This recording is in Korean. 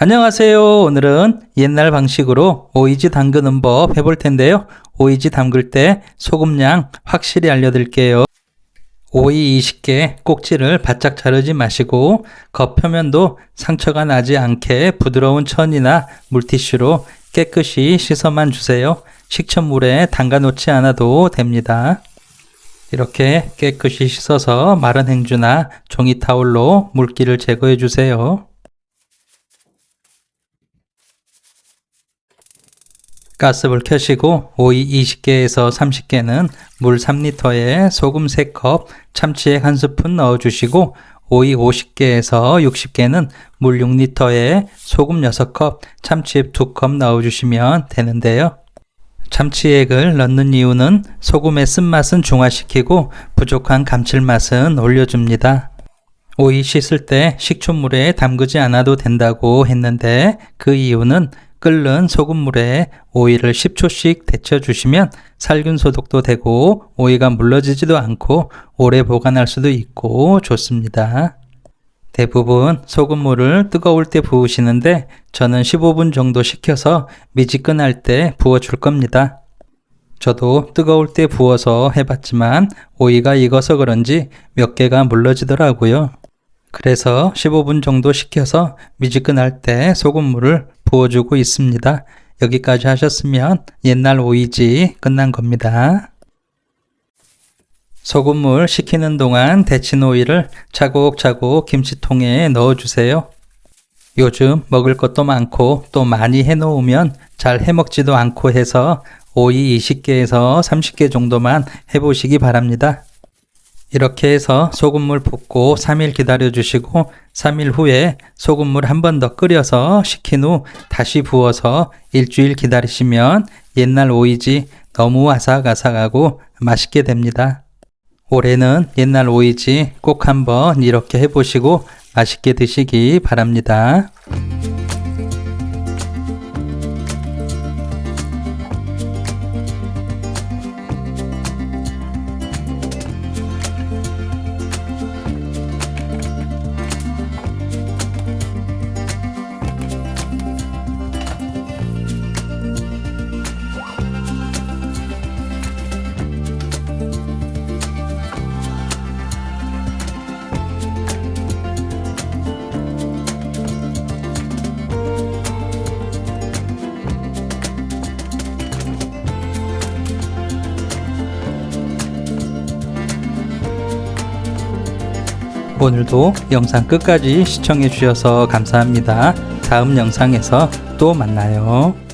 안녕하세요. 오늘은 옛날 방식으로 오이지 담그는 법 해볼 텐데요. 오이지 담글 때 소금량 확실히 알려드릴게요. 오이 20개 꼭지를 바짝 자르지 마시고 겉표면도 상처가 나지 않게 부드러운 천이나 물티슈로 깨끗이 씻어만 주세요. 식초물에 담가 놓지 않아도 됩니다. 이렇게 깨끗이 씻어서 마른 행주나 종이 타올로 물기를 제거해 주세요. 가스불 켜시고 오이 20개에서 30개는 물 3리터에 소금 3컵, 참치액 1스푼 넣어주시고 오이 50개에서 60개는 물 6리터에 소금 6컵, 참치액 2컵 넣어주시면 되는데요. 참치액을 넣는 이유는 소금의 쓴맛은 중화시키고 부족한 감칠맛은 올려줍니다. 오이 씻을 때 식초물에 담그지 않아도 된다고 했는데 그 이유는 끓는 소금물에 오이를 10초씩 데쳐 주시면 살균 소독도 되고 오이가 물러지지도 않고 오래 보관할 수도 있고 좋습니다. 대부분 소금물을 뜨거울 때 부으시는데 저는 15분 정도 식혀서 미지근할 때 부어줄 겁니다. 저도 뜨거울 때 부어서 해봤지만 오이가 익어서 그런지 몇 개가 물러지더라고요. 그래서 15분 정도 식혀서 미지근할 때 소금물을 부어주고 있습니다. 여기까지 하셨으면 옛날 오이지 끝난 겁니다. 소금물 식히는 동안 데친 오이를 차곡차곡 김치통에 넣어주세요. 요즘 먹을 것도 많고 또 많이 해놓으면 잘 해먹지도 않고 해서 오이 20개에서 30개 정도만 해보시기 바랍니다. 이렇게 해서 소금물 붓고 3일 기다려 주시고 3일 후에 소금물 한 번 더 끓여서 식힌 후 다시 부어서 일주일 기다리시면 옛날 오이지 너무 아삭아삭하고 맛있게 됩니다. 올해는 옛날 오이지 꼭 한번 이렇게 해보시고 맛있게 드시기 바랍니다. 오늘도 영상 끝까지 시청해 주셔서 감사합니다. 다음 영상에서 또 만나요.